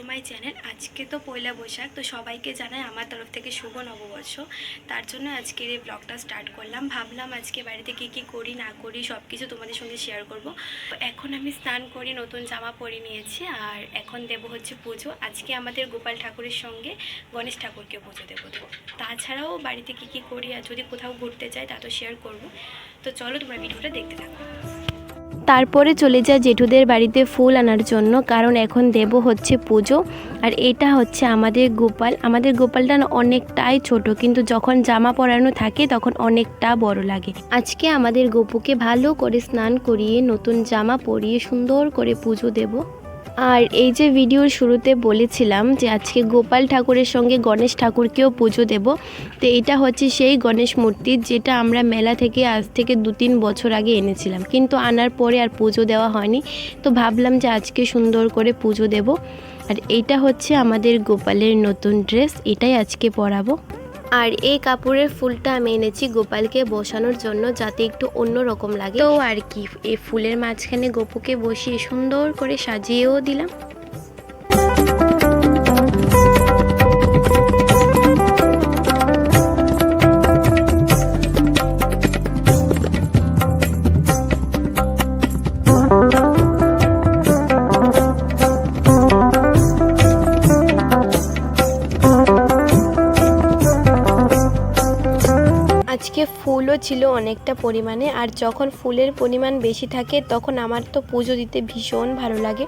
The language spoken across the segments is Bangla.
To my channel. আজকে তো পয়লা বৈশাখ, তো সবাইকে জানাই আমার তরফ থেকে শুভ নববর্ষ। তার জন্য আজকের এই ব্লগটা স্টার্ট করলাম। ভাবলাম আজকে বাড়িতে কী কী করি, না করি সব কিছু তোমাদের সঙ্গে শেয়ার করব। তো এখন আমি স্নান করি, নতুন জামা পরে নিয়েছি, আর এখন দেব হচ্ছে পুজো। আজকে আমাদের গোপাল ঠাকুরের সঙ্গে গণেশ ঠাকুরকে পুজো দেবো। তো তাছাড়াও বাড়িতে কী কী করি আর যদি কোথাও ঘুরতে যাই, তা তো শেয়ার করব। তো চলো তোমরা ভিডিওটা দেখতে থাকো। তারপরে চলে যায় জেঠুদের বাড়িতে ফুল আনার জন্য, কারণ এখন দেব হচ্ছে পুজো। আর এটা হচ্ছে আমাদের গোপাল। আমাদের গোপালটা অনেকটাই ছোট, কিন্তু যখন জামা পরানো থাকে তখন অনেকটা বড় লাগে। আজকে আমাদের গোপুকে ভালো করে স্নান করিয়ে নতুন জামা পরিয়ে সুন্দর করে পুজো দেব। আর এই যে ভিডিওর শুরুতে বলেছিলাম যে আজকে গোপাল ঠাকুরের সঙ্গে গণেশ ঠাকুরকেও পুজো দেব, তো এটা হচ্ছে সেই গণেশ মূর্তি যেটা আমরা মেলা থেকে আজ থেকে দু তিন বছর আগে এনেছিলাম। কিন্তু আনার পরে আর পুজো দেওয়া হয়নি, তো ভাবলাম যে আজকে সুন্দর করে পুজো দেব। আর এইটা হচ্ছে আমাদের গোপালের নতুন ড্রেস, এটাই আজকে পরাবো। আর এই কাপড়ের ফুলটা আমি এনেছি গোপালকে বসানোর জন্য যাতে একটু অন্য রকম লাগে। তো আর কি, এই ফুলের মাঝখানে গোপুকে বসিয়ে সুন্দর করে সাজিয়েও দিলাম। ফুলও ছিল অনেকটা পরিমাণে, আর যখন ফুলের পরিমাণ বেশি থাকে তখন আমার তো পুজো দিতে ভীষণ ভালো লাগে।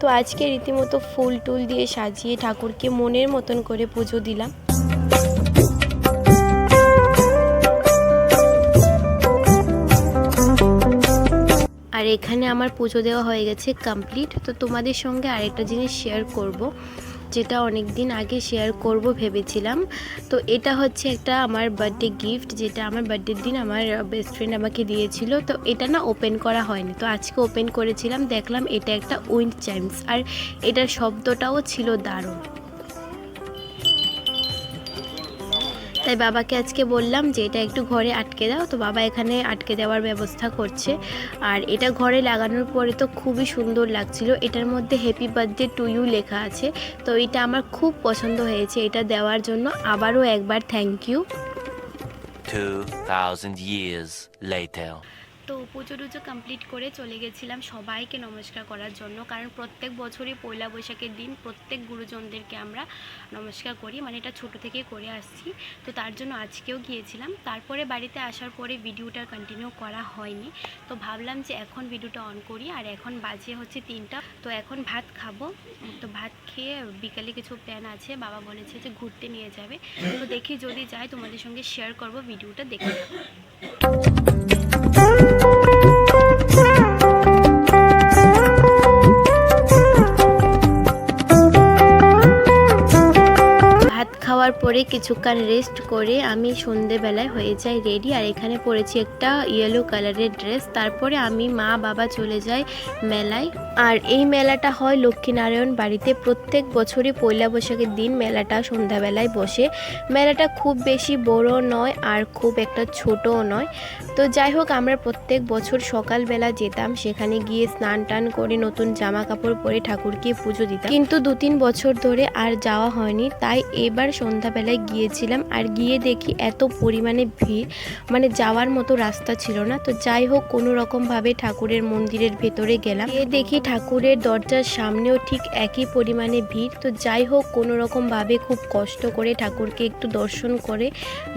তো আজকে রীতিমতো ফুল টুল দিয়ে সাজিয়ে ঠাকুরকে মনের মতন করে পুজো দিলাম। আর এখানে আমার পুজো দেওয়া হয়ে গেছে কমপ্লিট তো তোমাদের সঙ্গে আরেকটা জিনিস শেয়ার করব। যেটা অনেক দিন আগে শেয়ার করব ভেবেছিলাম। তো এটা হচ্ছে একটা আমার বার্থডে গিফট যেটা আমার বার্থডের দিন আমার বেস্ট ফ্রেন্ড আমাকে দিয়েছিল। তো এটা না ওপেন করা হয়নি। তো আজকে ওপেন করেছিলাম, দেখলাম এটা একটা উইন্ড চাইমস। আর এটার শব্দটাও ছিল দারুণ। তাই বাবাকে আজকে বললাম যে এটা একটু ঘরে আটকে দাও। তো বাবা এখানে আটকে দেওয়ার ব্যবস্থা করছে। আর এটা ঘরে লাগানোর পরে তো খুবই সুন্দর লাগছিল। এটার মধ্যে হ্যাপি বার্থডে টু ইউ লেখা আছে। তো এটা আমার খুব পছন্দ হয়েছে এটা দেওয়ার জন্য। আবারও একবার থ্যাংক ইউ 2,000 years later. তো পুজো টুজো কমপ্লিট করে চলে গেছিলাম সবাইকে নমস্কার করার জন্য। কারণ প্রত্যেক বছরই পয়লা বৈশাখের দিন প্রত্যেক গুরুজনদেরকে আমরা নমস্কার করি। মানে এটা ছোট থেকে করে আসছি। তো তার জন্য আজকেও গিয়েছিলাম। তারপরে বাড়িতে আসার পরে ভিডিওটা কন্টিনিউ করা হয়নি। তো ভাবলাম যে এখন ভিডিওটা অন করি। আর এখন বাজে হচ্ছে তিনটা। তো এখন ভাত খাব। তো ভাত খেয়ে বিকালে কিছু প্ল্যান আছে। বাবা বলেছে যে ঘুরতে নিয়ে যাবে। তো দেখি যদি যাই তোমাদের সঙ্গে শেয়ার করব ভিডিওটা দেখে খাওয়ার পরে কিছুক্ষণ রেস্ট করে আমি সন্ধেবেলায় হয়ে যাই রেডি আর এখানে পরেছি একটা ইয়েলো কালারের ড্রেস তারপরে আমি মা বাবা চলে যাই মেলায়। আর এই মেলাটা হয় লক্ষ্মীনারায়ণ বাড়িতে। প্রত্যেক বছরই পয়লা বৈশাখের দিন মেলাটা সন্ধ্যাবেলায় বসে। মেলাটা খুব বেশি বড় নয়, আর খুব একটা ছোটও নয়। তো যাই হোক, আমরা প্রত্যেক বছর সকালবেলা যেতাম। সেখানে গিয়ে স্নান টান করে নতুন জামা কাপড় পরে ঠাকুরকে পুজো দিতাম। কিন্তু দু তিন বছর ধরে আর যাওয়া হয়নি। তাই এবার সন্ধ্যাবেলায় গিয়েছিলাম আর গিয়ে দেখি এত পরিমাণে ভিড় মানে যাওয়ার মতো রাস্তা ছিল না। তো যাই হোক, কোনো রকমভাবে ঠাকুরের মন্দিরের ভেতরে গেলাম। গিয়ে দেখি ঠাকুরের দরজার সামনেও ঠিক একই পরিমাণে ভিড়। তো যাই হোক, কোনো রকমভাবে খুব কষ্ট করে ঠাকুরকে একটু দর্শন করে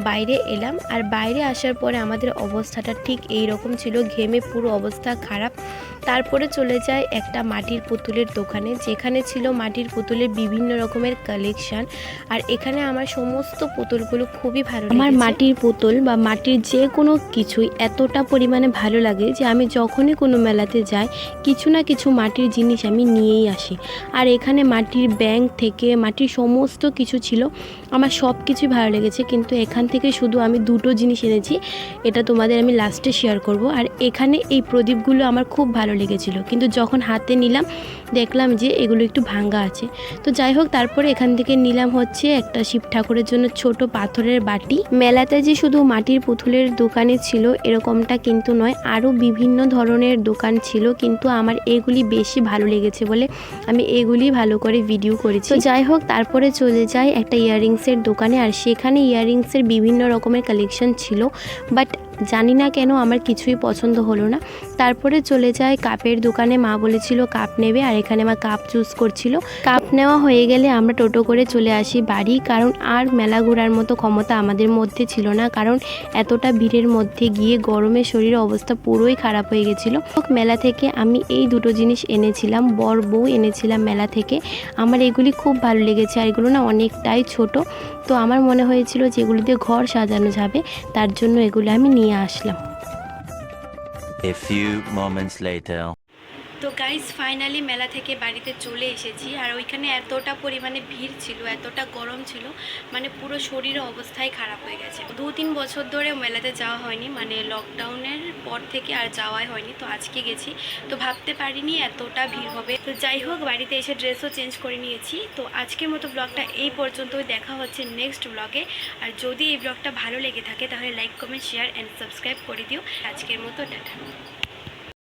বাইরে এলাম। আর বাইরে আসার পরে আমাদের অবস্থাটা ঠিক এই রকম ছিল। ঘেমে পুরো অবস্থা খারাপ। তারপরে চলে যায় একটা মাটির পুতুলের দোকানে, যেখানে ছিল মাটির পুতুলের বিভিন্ন রকমের কালেকশন আর এখানে আমার সমস্ত পুতুলগুলো খুবই ভালো আমার মাটির পুতুল বা মাটির যে কোনো কিছুই এতটা পরিমাণে ভালো লাগে যে আমি যখনই কোনো মেলাতে যাই, কিছু না কিছু মাটির জিনিস আমি নিয়েই আসি। আর এখানে মাটির ব্যাংক থেকে মাটির সমস্ত কিছু ছিল, আমার সব কিছুই ভালো লেগেছে। কিন্তু এখান থেকে শুধু আমি দুটো জিনিস এনেছি, এটা তোমাদের আমি লাস্টে শেয়ার করব। আর এখানে এই প্রদীপগুলো আমার খুব ভালো লেগেছিল। কিন্তু যখন হাতে নিলাম, দেখলাম যে এগুলো একটু ভাঙ্গা আছে। তো যাই হোক, তারপরে এখান থেকে নিলাম হচ্ছে একটা শিব ঠাকুরের জন্য ছোট পাথরের বাটি। মেলাতে যে শুধু মাটির পুতুলের দোকানে ছিল, এরকমটা কিন্তু নয়, আরও বিভিন্ন ধরনের দোকান ছিল। কিন্তু আমার এগুলি বেশি ভালো লেগেছে বলে আমি এগুলি ভালো করে ভিডিও করেছি। তো যাই হোক, তারপরে চলে যাই একটা ইয়াররিংসের দোকানে। আর সেখানে ইয়াররিংসের বিভিন্ন রকমের কালেকশন ছিল। বাট জানি না কেন আমার কিছুই পছন্দ হলো না। তারপরে চলে যায় কাপের দোকানে। মা বলেছিল, কাপ নেবে। আর এখানে মা কাপ চুজ করছিল। কাপ নেওয়া হয়ে গেলে আমরা টোটো করে চলে আসি বাড়ি, কারণ আর মেলা ঘোরার মতো ক্ষমতা আমাদের মধ্যে ছিল না। কারণ এতটা ভিড়ের মধ্যে গিয়ে গরমে শরীরের অবস্থা পুরোই খারাপ হয়ে গেছিল। মেলা থেকে আমি এই দুটো জিনিস এনেছিলাম, বর বউ এনেছিলাম মেলা থেকে। আমার এগুলি খুব ভালো লেগেছে আর এগুলো না অনেকটাই ছোট। তো আমার মনে হয়েছিল যে ঘর সাজানো যাবে। তার জন্য এগুলো আমি নিয়ে আসলাম A few moments later. তো গাইজ ফাইনালি মেলা থেকে বাড়িতে চলে এসেছি। আর ওইখানে এতটা পরিমাণে ভিড় ছিল, এতটা গরম ছিল মানে পুরো শরীরের অবস্থাই খারাপ হয়ে গেছে। দু তিন বছর ধরে মেলাতে যাওয়া হয়নি মানে লকডাউনের পর থেকে আর যাওয়াই হয়নি, তো আজকে গেছি। তো ভাবতে পারিনি এতটা ভিড় হবে। তো যাই হোক, বাড়িতে এসে ড্রেসও চেঞ্জ করে নিয়েছি। তো আজকের মতো ব্লগটা এই পর্যন্তই, দেখা হচ্ছে নেক্সট ব্লগে আর যদি এই ব্লগটা ভালো লেগে থাকে, তাহলে like comment share and subscribe করে দিও। আজকের মতো, টাটা।